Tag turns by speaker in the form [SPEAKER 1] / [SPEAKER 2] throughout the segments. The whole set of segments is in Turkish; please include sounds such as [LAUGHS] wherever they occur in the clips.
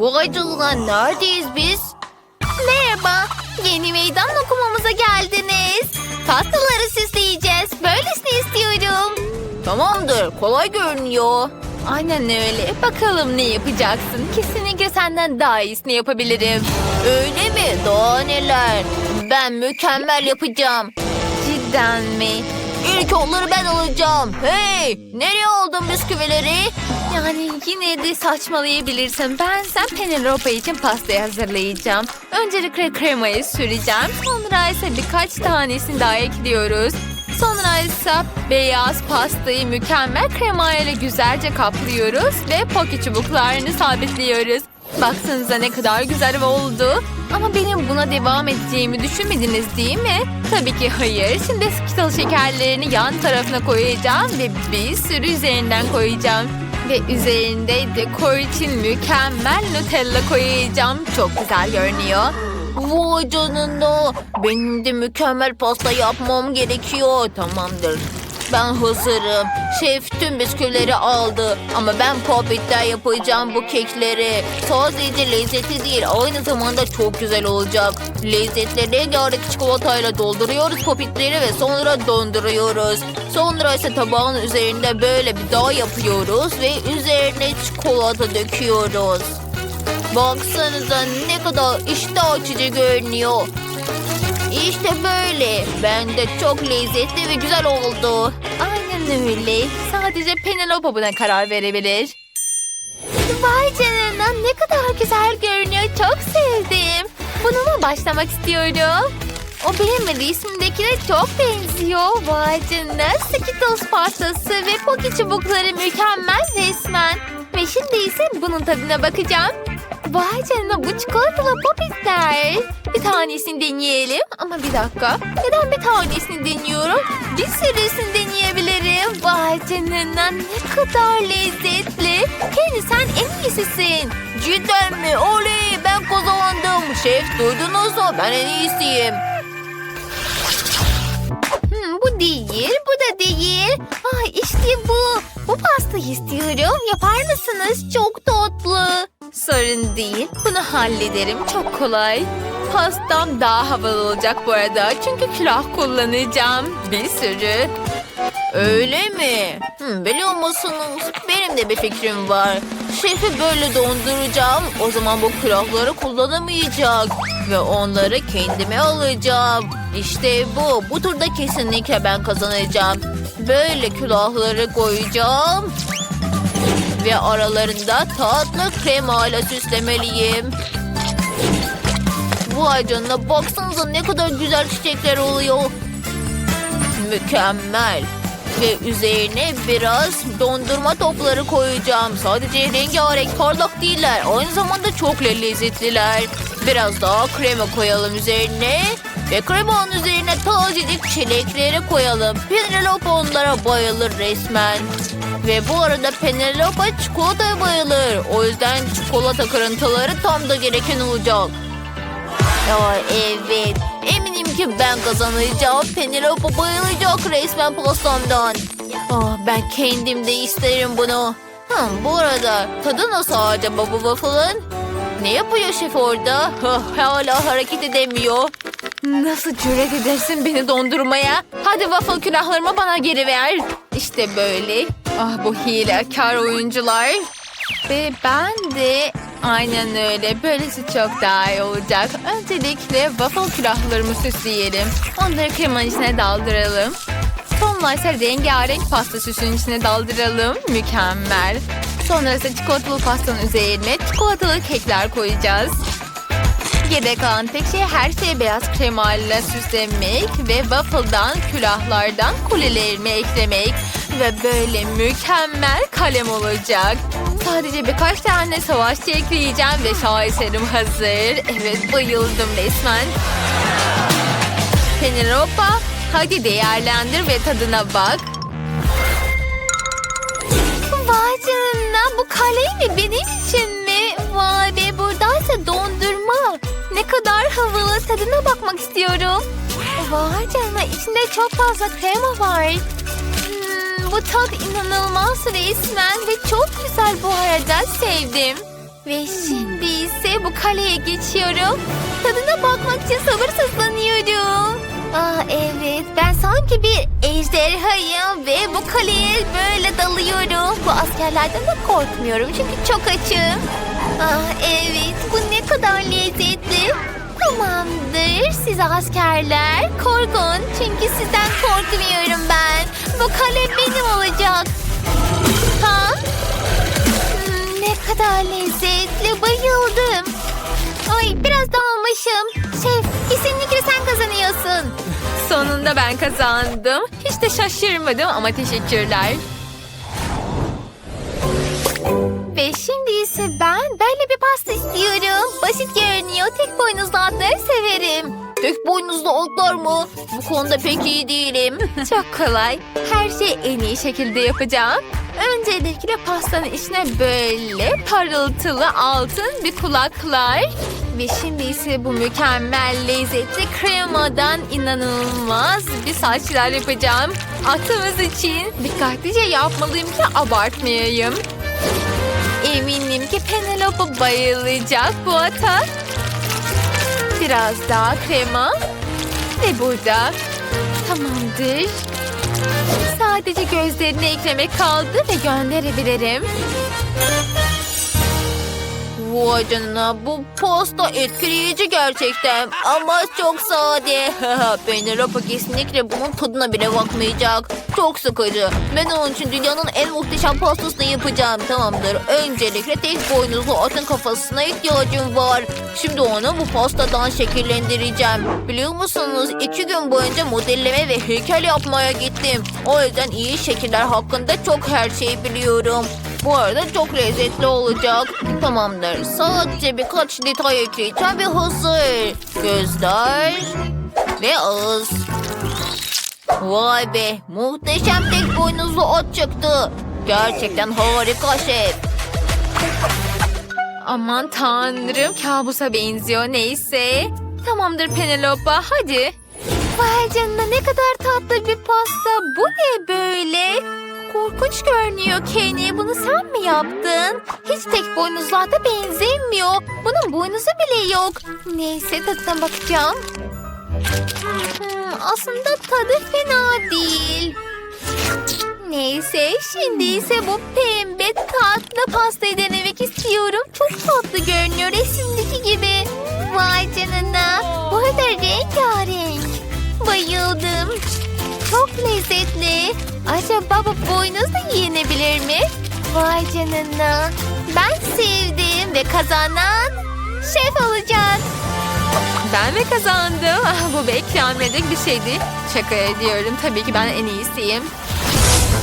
[SPEAKER 1] Vay canına neredeyiz biz? Merhaba. Yeni meydan okumamıza geldiniz. Pastaları süsleyeceğiz. Böylesini istiyorum. Tamamdır. Kolay görünüyor. Aynen öyle. Bakalım ne yapacaksın? Kesinlikle senden daha iyisini yapabilirim. Öyle mi? Daha neler? Ben mükemmel yapacağım. Cidden mi? İlk onları ben alacağım. Hey! Nereye aldın bisküvileri? Yani yine de saçmalayabilirsin. Ben sen Penelope için pastayı hazırlayacağım. Öncelikle kremayı süreceğim. Sonra ise birkaç tanesini daha ekliyoruz. Sonra ise beyaz pastayı mükemmel kremayla güzelce kaplıyoruz ve poki çubuklarını sabitliyoruz. Baksanıza ne kadar güzel oldu. Ama benim buna devam edeceğimi düşünmediniz değil mi? Tabii ki hayır. Şimdi Skittle şekerlerini yan tarafına koyacağım ve bir sürü üzerinden koyacağım. Ve üzerinde dekor için mükemmel Nutella koyacağım. Çok güzel görünüyor. Vay canına. Benim de mükemmel pasta yapmam gerekiyor. Tamamdır. Ben hazırım. Şef tüm bisküvileri aldı. Ama ben popitler yapacağım bu kekleri. Sadece lezzetli değil, aynı zamanda çok güzel olacak. Lezzetleri rengarenk çikolatayla dolduruyoruz popitleri ve sonra donduruyoruz. Sonra ise tabağın üzerinde böyle bir dağ yapıyoruz ve üzerine çikolata döküyoruz. Baksanıza ne kadar iştah açıcı görünüyor. İşte böyle. Bence çok lezzetli ve güzel oldu. Aynen öyle. Sadece Penelope buna karar verebilir. Vay canına ne kadar güzel görünüyor. Çok sevdim. Bununla başlamak istiyorum. O benim resimdekine çok benziyor. Vay canına. Skittles pastası ve poki çubukları mükemmel resmen. Ve şimdi ise bunun tadına bakacağım. Vay canına bu çikolatalı popitler. Bir tanesini deneyelim. Ama bir dakika. Neden bir tanesini deniyorum? Bir sürüsünü deneyebilirim. Vay canına ne kadar lezzetli. Kendi sen en iyisisin. Cidden mi? Oley ben kazandım. Şef duydunuz mu? Ben en iyisiyim. Hmm, bu değil, bu da değil. Ay işte bu. Bu pastayı istiyorum. Yapar mısınız? Çok tatlı. Sorun değil. Bunu hallederim. Çok kolay. Pastam daha havalı olacak bu arada. Çünkü külah kullanacağım. Bir sürü. Öyle mi? Hmm, biliyor musunuz? Benim de bir fikrim var. Şefi böyle donduracağım. O zaman bu külahları kullanamayacak. Ve onları kendime alacağım. İşte bu. Bu turda kesinlikle ben kazanacağım. Böyle külahları koyacağım. Ve aralarında tatlı kremayla süslemeliyim. Vay canına baksanıza ne kadar güzel çiçekler oluyor. Mükemmel. Ve üzerine biraz dondurma topları koyacağım. Sadece rengarenk parlak değiller. Aynı zamanda çok lezzetliler. Biraz daha krema koyalım üzerine. Ve kremanın üzerine tazecik çilekleri koyalım. Penelope onlara bayılır resmen. Ve bu arada Penelope çikolataya bayılır. O yüzden çikolata kırıntıları tam da gereken olacak. Ya evet. Eminim ki ben kazanacağım. Penelope bayılacak resmen pastamdan. Ah, ben kendim de isterim bunu. Hmm, bu arada tadı nasıl acaba bu waffle'ın? Ne yapıyor şef orada? Hala hareket edemiyor. Nasıl cüret edersin beni dondurmaya? Hadi waffle külahlarımı bana geri ver. İşte böyle. Ah bu hilekar oyuncular. Ve ben de aynen öyle. Böylesi çok daha iyi olacak. Öncelikle waffle külahlarımı süsleyelim. Onları kremanın içine daldıralım. Sonra ise rengarenk pasta süsünün içine daldıralım. Mükemmel. Sonra ise çikolatalı pastanın üzerine çikolatalı kekler koyacağız. Geriye kalan tek şey her şeyi beyaz kremayla süslemek ve waffle'dan, külahlardan kulelerimi eklemek ve böyle mükemmel kalem olacak. Sadece birkaç tane savaşçı ekleyeceğim ve şaheserim hazır. Evet bayıldım resmen. Penelope hadi değerlendir ve tadına bak. Vay canına bu kale mi benim için mi? Vay be buradaysa dondurma. Ne kadar havalı tadına bakmak istiyorum. Vay canına içinde çok fazla krema var. Bu tat inanılmaz resmen ve çok güzel bu arada sevdim. Ve şimdi ise bu kaleye geçiyorum. Tadına bakmak için sabırsızlanıyorum. Aa evet ben sanki bir ejderhayım ve bu kaleye böyle dalıyorum. Bu askerlerden de korkmuyorum çünkü çok açım. Ah evet bu ne kadar lezzetli. Tamamdır siz askerler korkun çünkü sizden korkmuyorum ben. Bu kale benim olacak. Ha? Hmm, ne kadar lezzetli bayıldım. Ay biraz dağılmışım. Şef kesinlikle sen kazanıyorsun.
[SPEAKER 2] Sonunda ben kazandım. Hiç de şaşırmadım ama teşekkürler.
[SPEAKER 1] Ve şimdi ise ben böyle bir pasta istiyorum. Basit görünüyor. Tek boynuzlu atları severim. Tek boynuzlu otlar mı? Bu konuda pek iyi değilim. [LAUGHS]
[SPEAKER 2] Çok kolay. Her şeyi en iyi şekilde yapacağım. Öncelikle pastanın içine böyle parıltılı altın bir kulaklar. Ve şimdi ise bu mükemmel lezzetli kremadan inanılmaz bir saçlar yapacağım. Atımız için dikkatlice yapmalıyım ki abartmayayım. Eminim ki Penelope bayılacak bu ata. Biraz daha krema. Ve burada. Tamamdır. Sadece gözlerini eklemek kaldı ve gönderebilirim.
[SPEAKER 1] Vay canına bu pasta etkileyici gerçekten ama çok sade. [LAUGHS] Penelope kesinlikle bunun tadına bile bakmayacak. Çok sıkıcı. Ben onun için dünyanın en muhteşem pastasını yapacağım. Tamamdır. Öncelikle tek boynuzlu atın kafasına ihtiyacım var. Şimdi onu bu pastadan şekillendireceğim. Biliyor musunuz iki gün boyunca modelleme ve heykel yapmaya gittim. O yüzden iyi şekiller hakkında çok her şeyi biliyorum. Bu arada çok lezzetli olacak. Tamamdır. Sadece birkaç detay ekleyeceğim ve hazır. Gözler ve ağız. Vay be muhteşem tek boynuzlu at çıktı. Gerçekten harika şef.
[SPEAKER 2] Aman tanrım kabusa benziyor neyse. Tamamdır Penelope hadi.
[SPEAKER 1] Vay canına ne kadar tatlı bir pasta. Bu ne böyle? Korkunç görünüyor Kenny. Bunu sen mi yaptın? Hiç tek boynuzlu ata benzemiyor. Bunun boynuzu bile yok. Neyse tadına bakacağım. Hmm, aslında tadı fena değil. Neyse şimdi ise bu pembe tatlı pastayı denemek istiyorum. Çok tatlı görünüyor resimdeki gibi. Vay canına. Bu arada rengarenk. Bayıldım. Çok lezzetli. Acaba bu boynuz da yenebilir mi? Vay canına. Ben sevdim ve kazanan şef olacak.
[SPEAKER 2] Ben mi kazandım? Ah, bu beklenmedik bir şeydi. Şaka ediyorum. Tabii ki ben en iyisiyim.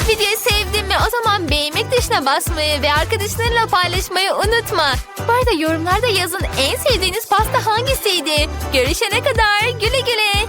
[SPEAKER 2] Videoyu sevdin mi? O zaman beğenmek tuşuna basmayı ve arkadaşlarınla paylaşmayı unutma. Bu arada yorumlarda yazın en sevdiğiniz pasta hangisiydi? Görüşene kadar güle güle.